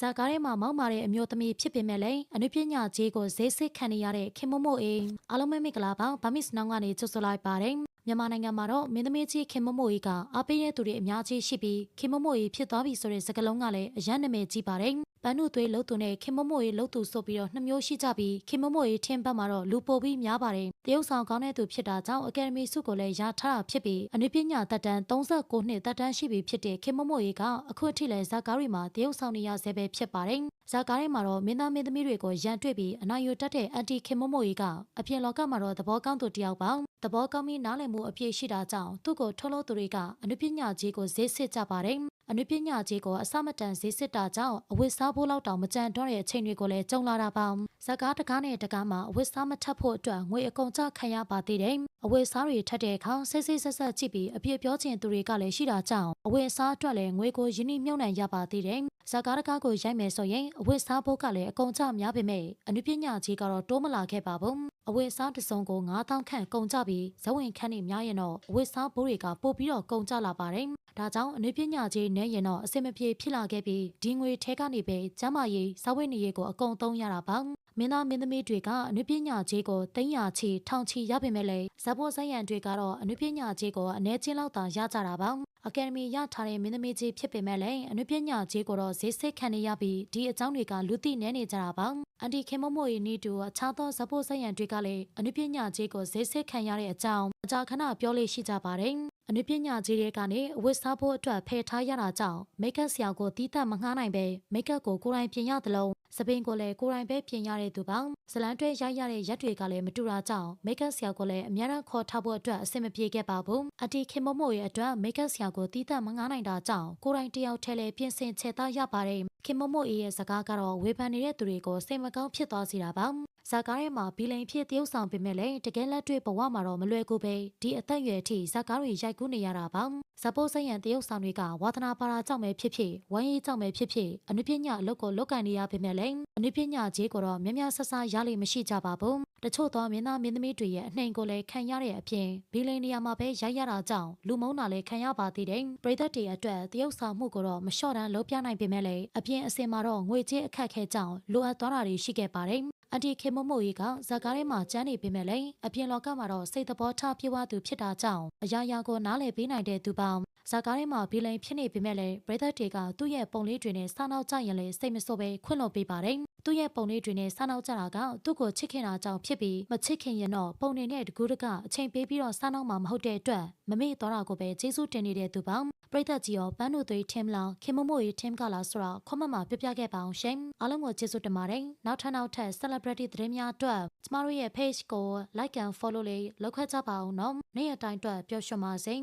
ဇာကားထဲမှာမောက်မာတဲ့အမျိုးသမီးဖြစ်ပေမဲ့လည်းအနုပညာကြီးကိုဈေးစစ်ခံနေရတဲ့ခင်မမို့အေးအားလုံးပဲမင်္ဂလာပါဗမစ်စနောင်းကနေကြိုဆိုလိုက်ပါတယ် မြန်မာနိုင်ငံမှာတော့မင်းသမီးကြီးခင်မမို့အေးကအားပေးတဲ့သူတွေအများကြီးရှိပြီးခင်မမို့အေးဖြစ်သွားပြီဆိုတဲ့စကားလုံးကလည်းအယံနာမည်ကြီးပါတယ်ပန်းနုသွေးလှုပ်သူနဲ့ခင်မမို့အေးလှုပ်သူဆိုပြီးတော့နှစ်မျိုးရှိကြပြီးခင်မမို့အေးထင်ပတ်မှာတော့လူပိုပြီးများပါတယ်တရုတ်ဆောင်ကောင်းတဲ့သူဖြစ်တာကြောင့်အကယ်ဒမီဆုကိုလည်းရထားတာဖြစ်ပြီးအနုပညာတက်တန်း39နှစ်တက်တန်းရှိပြီဖြစ်တဲ့ခင်မမို့အေးကအခုအထိလည်းဇာကားရီမှာတရုတ်ဆောင်နေရဆဲပဲဖြစ်ပါတယ်ဇာကားထဲမှာတော့မင်းသားမင်းသမီးတွေကိုရန်တွေ့ပြီးအနိုင်ယူတတ်တဲ့အန်တီခင်မမို့အေးကအပြင်လောကမှာတော့သဘောကောင်းသူတစ်ယောက်ပါသ ဘောကောင်းပြီးနားလည်မှုအပြည့်ရှိတာကြောင့်သူ့ကိုထုတ်လို့သူတွေကအနုပညာကြီးကိုဈေးစစ်ကြပါတယ်အနုပညာကြီးကိုအစမတန်ဈေးစစ်တာကြောင့်အဝတ်စားဖို့လောက်တောင်မကြံတော့တဲ့အချိန်တွေကိုလည်းကြုံလာတာပါ ဇကားတကားနဲ့တကားမှာအဝတ်စားမထပ်ဖို့အတွက်ငွေအကုန်ကျခံရပါသေးတယ်အဝတ်စားတွေထပ်တဲ့အခါစိတ်စိတ်ဆက်ဆက်ကြည့်ပြီးအပြည့်ပြောချင်သူတွေကလည်းရှိတာကြောင့်အဝတ်စားအတွက်လည်းငွေကိုယင်းနှိမြုပ်နှံရပါသေးတယ်ဇကားတကားကိုရိုက်မယ်ဆိုရင်အဝတ်စားဖို့ကလည်းအကုန်ကျများပေမဲ့အနုပညာကြီးကတော့တိုးမလာခဲ့ပါဘူးအဝတ်စားတစ်စုံကို9000ခန့်ကုန်ကြပြီးဇဝင်ခန့်နေများရင်တော့အဝတ်စားဘိုးတွေကပို့ပြီးတော့ကုန်ကြလာပါတယ်ဒါကြောင့်အနုပညာကြီးနဲ့ရင်တော့အစင်မပြေဖြစ်လာခဲ့ပြီးဒီငွေထဲကနေပဲကျမ်းမာရေးစာဝတ်နေရေးကိုအကုန်သုံးရတာပါမင်းသားမင်းသမီးတွေကအနုပညာကြီးကိုတင်းရချီထောင်ချီရပေမဲ့လည်းဇဘောဇယံတွေကတော့အနုပညာကြီးကိုအ ਨੇ ချင်းလောက်သာရကြတာပါအကယ်ဒမီရထားတဲ့မင်းသမီးကြီးဖြစ်ပေမဲ့လည်းအနုပညာကြီးကိုတော့ဈေးစစ်ခံနေရပြီးဒီအကြောင်းတွေကလူသိနေနေကြတာပါအန်တီခင်မမို့ရီနီတူအခြားသောဇဘောဇယံတွေကလည်းအနုပညာကြီးကိုဈေးစစ်ခံရတဲ့အကြောင်းအကြခဏပြောလေးရှိကြပါတယ်အနုပညာကြီးတွေကနေအဝတ်စားဖို့အတွက်ဖယ်ထားရတာကြောင့်မိတ်ကပ်ဆရာကိုတီးတတ်မငှားနိုင်ပဲမိတ်ကပ်ကိုကိုယ်တိုင်ပြင်ရသလုံး စပင်ကိုလည်းကိုယ်တိုင်ပဲပြင်ရတဲ့သူပါဇလန်တွဲရိုက်ရတဲ့ရက်တွေကလည်းမတူတာကြောင့်မိတ်ကပ်ဆရာကိုလည်းအများအားခေါ်ထားဖို့အတွက်အဆင်မပြေခဲ့ပါဘူးအတီခင်မမို့ရဲ့အတွက်မိတ်ကပ်ဆရာကိုတီးတတ်မငှားနိုင်တာကြောင့်ကိုယ်တိုင်တယောက်ထဲလည်းပြင်ဆင်ချက်သားရပါတယ်ခင်မမို့အေးရဲ့စကားကတော့ဝေဖန်နေတဲ့သူတွေကိုစိတ်မကောင်းဖြစ်သွားစေတာပါ ဇာကားထဲမှာဘီလိန်ဖြစ်တရုပ်ဆောင်ပေမဲ့လည်းတကယ်လက်တွေ့ဘဝမှာတော့မလွယ်ကူပဲဒီအသက်အရွယ်အထိဇာကားတွေရိုက်ကူးနေရတာပါဇပိုးစရန်တရုပ်ဆောင်တွေကဝါသနာပါရာကြောင့်ပဲဖြစ်ဖြစ်ဝမ်းရေးကြောင့်ပဲဖြစ်ဖြစ်အနုပညာအလုပ်ကိုလုပ်ကန်နေရပေမဲ့လည်းအနုပညာကြီးကိုတော့များများဆဆရလိမ့်မရှိကြပါဘူး တချို့သောမင်းသားမင်းသမီးတွေရဲ့အနှိမ်ကိုလည်းခံရတဲ့အပြင်ဘီလိန်နေရာမှာပဲရိုက်ရတာကြောင့်လူမုန်းတာလည်းခံရပါသေးတယ်ပရိသတ်တွေအတွက်တရုပ်ဆောင်မှုကိုတော့မလျှော့တမ်းလုပ်ပြနိုင်ပေမဲ့လည်းအပြင်အစင်မှာတော့ငွေကြေးအခက်ခဲကြောင့်လိုအပ်သွားတာတွေရှိခဲ့ပါတယ်အန်တီခေမမို့ကြီးကဇာကားထဲမှာကျန်းနေပေမဲ့လည်းအပြင်လောကမှာတော့စိတ်သဘောထားပြေဝသူဖြစ်တာကြောင့်အရာရာကိုနားလည်ပေးနိုင်တဲ့သူပေါင်းဇာကားထဲမှာဘီလိန်ဖြစ်နေပေမဲ့လည်းပရိသတ်တွေကသူ့ရဲ့ပုံလေးတွေနဲ့စားနောက်ကြရင်လည်းစိတ်မဆိုးပဲခွင့်လွှတ်ပေးပါတယ် သူ့ရဲ့ပုံလေးတွေနဲ့စားနောက်ကြတာကသူ့ကိုချစ်ခင်တာကြောင့်ဖြစ်ပြီးမချစ်ခင်ရင်တော့ပုံနေနဲ့တကူးတကအချိန်ပေးပြီးတော့စားနောက်မှာမဟုတ်တဲ့အတွက်မမေ့သွားတာကိုပဲကျေးဇူးတင်နေတဲ့သူပေါင်းပရိသတ်ကြီးရောပန်းတို့သွေးထင်းလားခင်မမို့ရေးထင်းကလားဆိုတော့ခွန်မမပြပြခဲ့ပါအောင်ရှင်အားလုံးကိုကျေးဇူးတင်ပါတယ်နောက်ထပ်နောက်ထပ် celebrity သတင်းများအတွက်ကျမတို့ရဲ့ page ကို like and follow လေးလုပ်ခွင့်ကြပါအောင်နော်နေ့ရက်တိုင်းအတွက်ပျော်ရွှင်ပါစေ